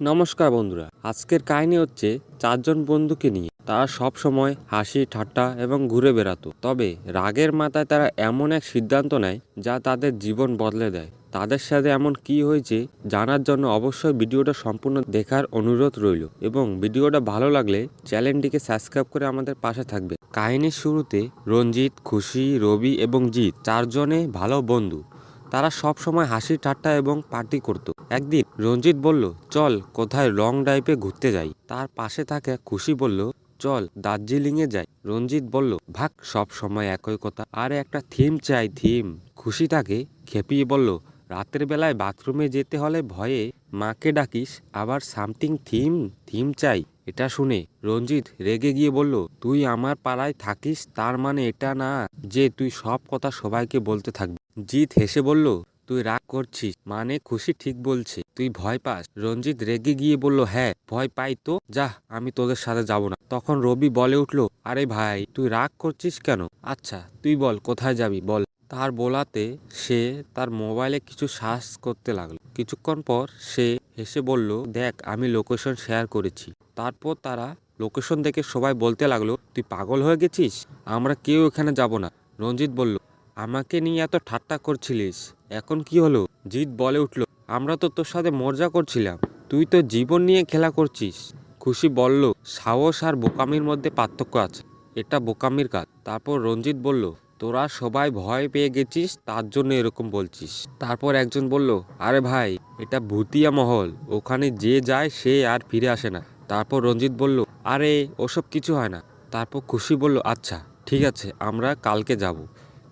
নমস্কার বন্ধুরা, আজকের কাহিনী হচ্ছে চারজন বন্ধুকে নিয়ে। তারা সব সময় হাসি, ঠাট্টা এবং ঘুরে বেড়াতো। তবে রাগের মাথায় তারা এমন এক সিদ্ধান্ত নেয় যা তাদের জীবন বদলে দেয়। তাদের সাথে এমন কি হয়েছে জানার জন্য অবশ্যই ভিডিওটা সম্পূর্ণ দেখার অনুরোধ রইল এবং ভিডিওটা ভালো লাগলে চ্যানেলটিকে সাবস্ক্রাইব করে আমাদের পাশে থাকবে। কাহিনীর শুরুতে রঞ্জিত, খুশি, রবি এবং জিৎ চারজনে ভালো বন্ধু। তারা সব সময় হাসি, ঠাট্টা এবং পার্টি করত। একদিন রঞ্জিত বলল, চল, কোথায় লং ড্রাইভে ঘুরতে যাই? তার পাশে থাকা খুশি বলল, চল দার্জিলিং এ যাই। রঞ্জিত বলল, ভাগ, সব সময় একই কথা। আর একটা থিম চাই, থিম। খুশি তাকে খেপিয়ে বলল, রাতের বেলায় বাথরুমে যেতে হলে ভয়ে মাকে ডাকিস, আবার সামথিং থিম থিম চাই। এটা শুনে রঞ্জিত রেগে গিয়ে বলল, তুই আমার পাড়ায় থাকিস, তার মানে এটা না যে তুই সব কথা সবাইকে বলতে থাকবি? জিৎ হেসে বলল, তুই রাগ করছিস মানে খুশি ঠিক বলছে, তুই ভয় পাস? রঞ্জিত রেগে গিয়ে বলল হ্যাঁ ভয় পাই তো যা আমি তোদের সাথে যাব না। তখন রবি বলে উঠল, আরে ভাই, তুই রাগ করছিস কেন? আচ্ছা তুই বল, কোথায় যাবি, বল। তার বলাতে সে তার মোবাইলে কিছু সার্চ করতে লাগল। কিছুক্ষণ পর সে হেসে বলল, দেখ, আমি লোকেশন শেয়ার করেছি। তারপর তারা লোকেশন দেখে সবাই বলতে লাগল, তুই পাগল হয়ে গেছিস? আমরা কেউ এখানে যাব না। রঞ্জিত বলল, আমাকে নিয়ে এত ঠাট্টা করছিলিস, এখন কি হলো? জিৎ বলে উঠল, আমরা তো তোর সাথে মজা করছিলাম, তুই তো জীবন নিয়ে খেলা করছিস। খুশি বলল, সাহস আর বোকামির মধ্যে পার্থক্য আছে, এটা বোকামির কাজ। তারপর রঞ্জিত বলল তোরা সবাই ভয় পেয়ে গেছিস, তার জন্য এরকম বলছিস। তারপর একজন বলল, আরে ভাই, এটা ভুতিয়া মহল, ওখানে যে যায় সে আর ফিরে আসে না। তারপর রঞ্জিত বলল, আরে, ওসব কিছু হয় না। তারপর খুশি বলল আচ্ছা ঠিক আছে, আমরা কালকে যাব।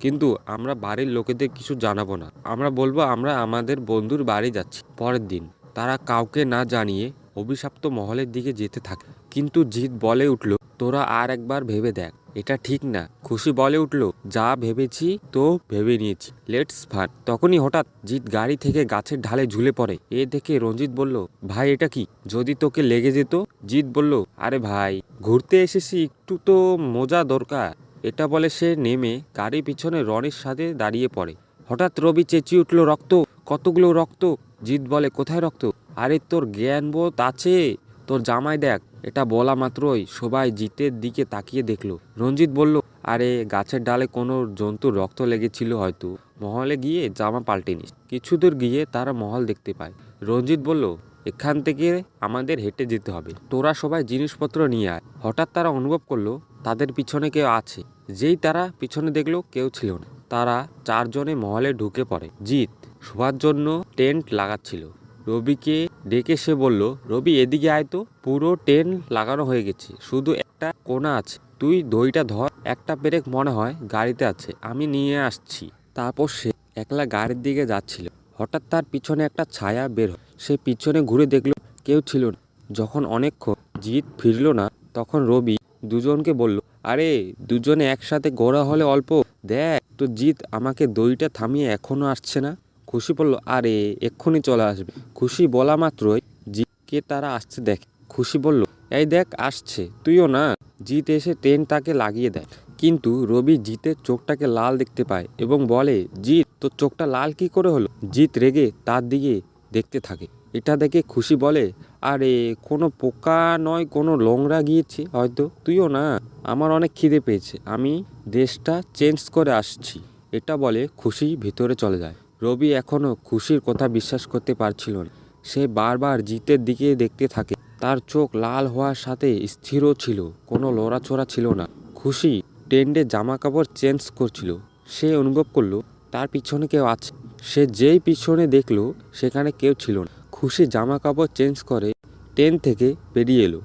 কিন্তু আমরা বাড়ির লোকেদের কিছু জানাব না। আমরা বলব, আমরা আমাদের বন্ধুর বাড়ি যাচ্ছি পরের দিন। তারা কাউকে না জানিয়ে অভিশপ্ত মহলের দিকে যেতে থাকে। কিন্তু জিৎ বলে উঠল, তোরা আর একবার ভেবে দেখ। এটা ঠিক না। খুশি বলে উঠল, যা ভেবেছি তো ভেবে নিয়েছি। লেটস ফান তখনই হঠাৎ জিৎ গাড়ি থেকে গাছের ঢালে ঝুলে পড়ে। এ দেখে রঞ্জিত বলল, ভাই, এটা কি? যদি তোকে লেগে যেত? জিৎ বলল, আরে ভাই, ঘুরতে এসেছি, একটু তো মজা দরকার। এটা বলে সে নেমে গাড়ির পিছনে রনির সাথে দাঁড়িয়ে পড়ে। হঠাৎ রবি চেঁচিয়ে উঠল, রক্ত, কতগুলো রক্ত? জিৎ বলে, কোথায় রক্ত? আরে, তোর জ্ঞান বোধ আছে। তোর জামাই দেখ, এটা বলা মাত্রই সবাই জিতের দিকে তাকিয়ে দেখল। রঞ্জিত বলল, আরে, গাছের ডালে কোনো জন্তুর রক্ত লেগেছিল হয়তো। মহলে গিয়ে জামা পাল্টে নিস। কিছু দূর গিয়ে তারা মহল দেখতে পায়। রঞ্জিত বলল, এখান থেকে আমাদের হেঁটে যেতে হবে। তোরা সবাই জিনিসপত্র নিয়ে আয়। হঠাৎ তারা অনুভব করল, তাদের পিছনে কেউ আছে। যেই তারা পিছনে দেখল, কেউ ছিল না। তারা চারজনে মহলে ঢুকে পড়ে। জিত শোবার জন্য টেন্ট লাগাচ্ছিল। রবিকে ডেকে সে বলল, রবি, এদিকে আয় তো। পুরো টেন্ট লাগানো হয়ে গেছে। শুধু একটা কোনা আছে। তুই দইটা ধর। একটা পেরেক মনে হয় গাড়িতে আছে। আমি নিয়ে আসছি। তারপর সে একলা গাড়ির দিকে যাচ্ছিল। হঠাৎ তার পিছনে একটা ছায়া বের হয়। সে পিছনে ঘুরে দেখল, কেউ ছিল না। যখন অনেকক্ষণ জিৎ ফিরল না, তখন রবি দুজনকে বলল, আরে, দুজনে একসাথে গোড়া হলে অল্প। দেখ, তো জিৎ আমাকে দইটা থামিয়ে এখনও আসছে না? খুশি বলল আরে, এক্ষুনি চলে আসবে। খুশি বলা মাত্রই জিৎকে তারা আসছে দেখে। খুশি বলল, এই দেখ, আসছে। তুইও না জিৎ এসে ট্রেন তাকে লাগিয়ে দেয় কিন্তু রবি জিতের চোখটাকে লাল দেখতে পায় এবং বলে জিৎ তোর চোখটা লাল কি করে হলো? জিৎ রেগে তার দিকে দেখতে থাকে। এটা দেখে খুশি বলে, আরে, কোনো পোকা নয়, কোনো লোংরা গিয়েছে। হয়তো তুইও না, আমার অনেক খিদে পেয়েছে। আমি দেশটা চেঞ্জ করে আসছি। এটা বলে খুশি ভিতরে চলে যায়। রবি এখনও খুশির কথা বিশ্বাস করতে পারছিল না। সে বারবার জিতের দিকে দেখতে থাকে। তার চোখ লাল হওয়ার সাথে স্থিরও ছিল, কোনো লড়াচড়া ছিল না। খুশি টেন্ডে জামা কাপড় চেঞ্জ করছিল। সে অনুভব করল, তার পিছনে কেউ আছে। সে যেই পিছনে দেখল, সেখানে কেউ ছিল না। খুশি জামা কাপড় চেঞ্জ করে ট্রেন থেকে বেরিয়ে এলো।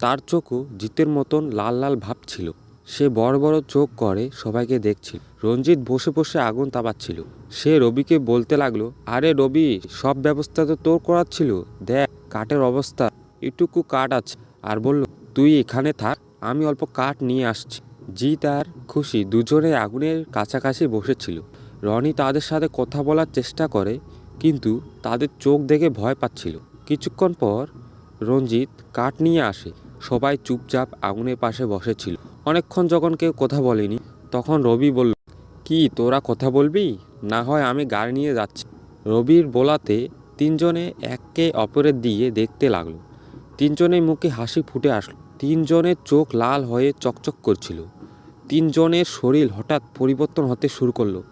তার চোখও জিতের মতন লাল লাল ভাব ছিল। সে বড় বড় চোখ করে সবাইকে দেখছিল। রঞ্জিত বসে বসে আগুন তাপাচ্ছিল। সে রবিকে বলতে লাগল, আরে রবি, সব ব্যবস্থা তো তোর করার ছিল। দেখ, কাঠের অবস্থা। এটুকু কাঠ আছে। আর বলল, তুই এখানে থাক, আমি অল্প কাঠ নিয়ে আসছি। জিৎ আর খুশি দুজনে আগুনের কাছাকাছি বসেছিল। রনি তাদের সাথে কথা বলার চেষ্টা করে, কিন্তু তাদের চোখ দেখে ভয় পাচ্ছিল। কিছুক্ষণ পর রঞ্জিত কাঠ নিয়ে আসে। সবাই চুপচাপ আগুনের পাশে বসেছিল। অনেকক্ষণ যখন কেউ কথা বলেনি, তখন রবি বলল, কি, তোরা কথা বলবি? না হয় আমি গাড়ি নিয়ে যাচ্ছি। রবির বলাতে তিনজনে একে অপরের দিয়ে দেখতে লাগল। তিনজনের মুখে হাসি ফুটে আসলো। তিনজনের চোখ লাল হয়ে চকচক করছিল। তিনজনের শরীর হঠাৎ পরিবর্তন হতে শুরু করল।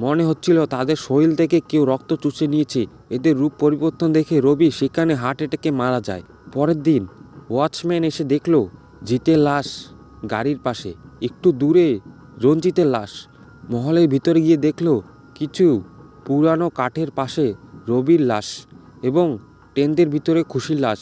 মনে হচ্ছিল তাদের শরীর থেকে কেউ রক্ত চুষে নিয়েছে। এদের রূপ পরিবর্তন দেখে রবি সেখানে হার্ট অ্যাটাকে মারা যায়। পরের দিন ওয়াচম্যান এসে দেখল, জিতের লাশ গাড়ির পাশে। একটু দূরে রঞ্জিতের লাশ। মহলের ভিতরে গিয়ে দেখল কিছু পুরানো কাঠের পাশে রবির লাশ এবং টেন্টের ভিতরে খুশির লাশ।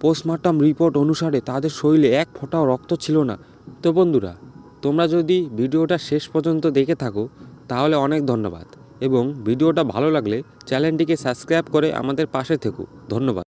পোস্টমর্টম রিপোর্ট অনুসারে তাদের শরীরে এক ফোঁটাও রক্ত ছিল না। তো বন্ধুরা, তোমরা যদি ভিডিওটা শেষ পর্যন্ত দেখে থাকো, তাহলে অনেক ধন্যবাদ। এবং ভিডিওটা ভালো লাগলে চ্যানেলটিকে সাবস্ক্রাইব করে আমাদের পাশে থেকো। ধন্যবাদ।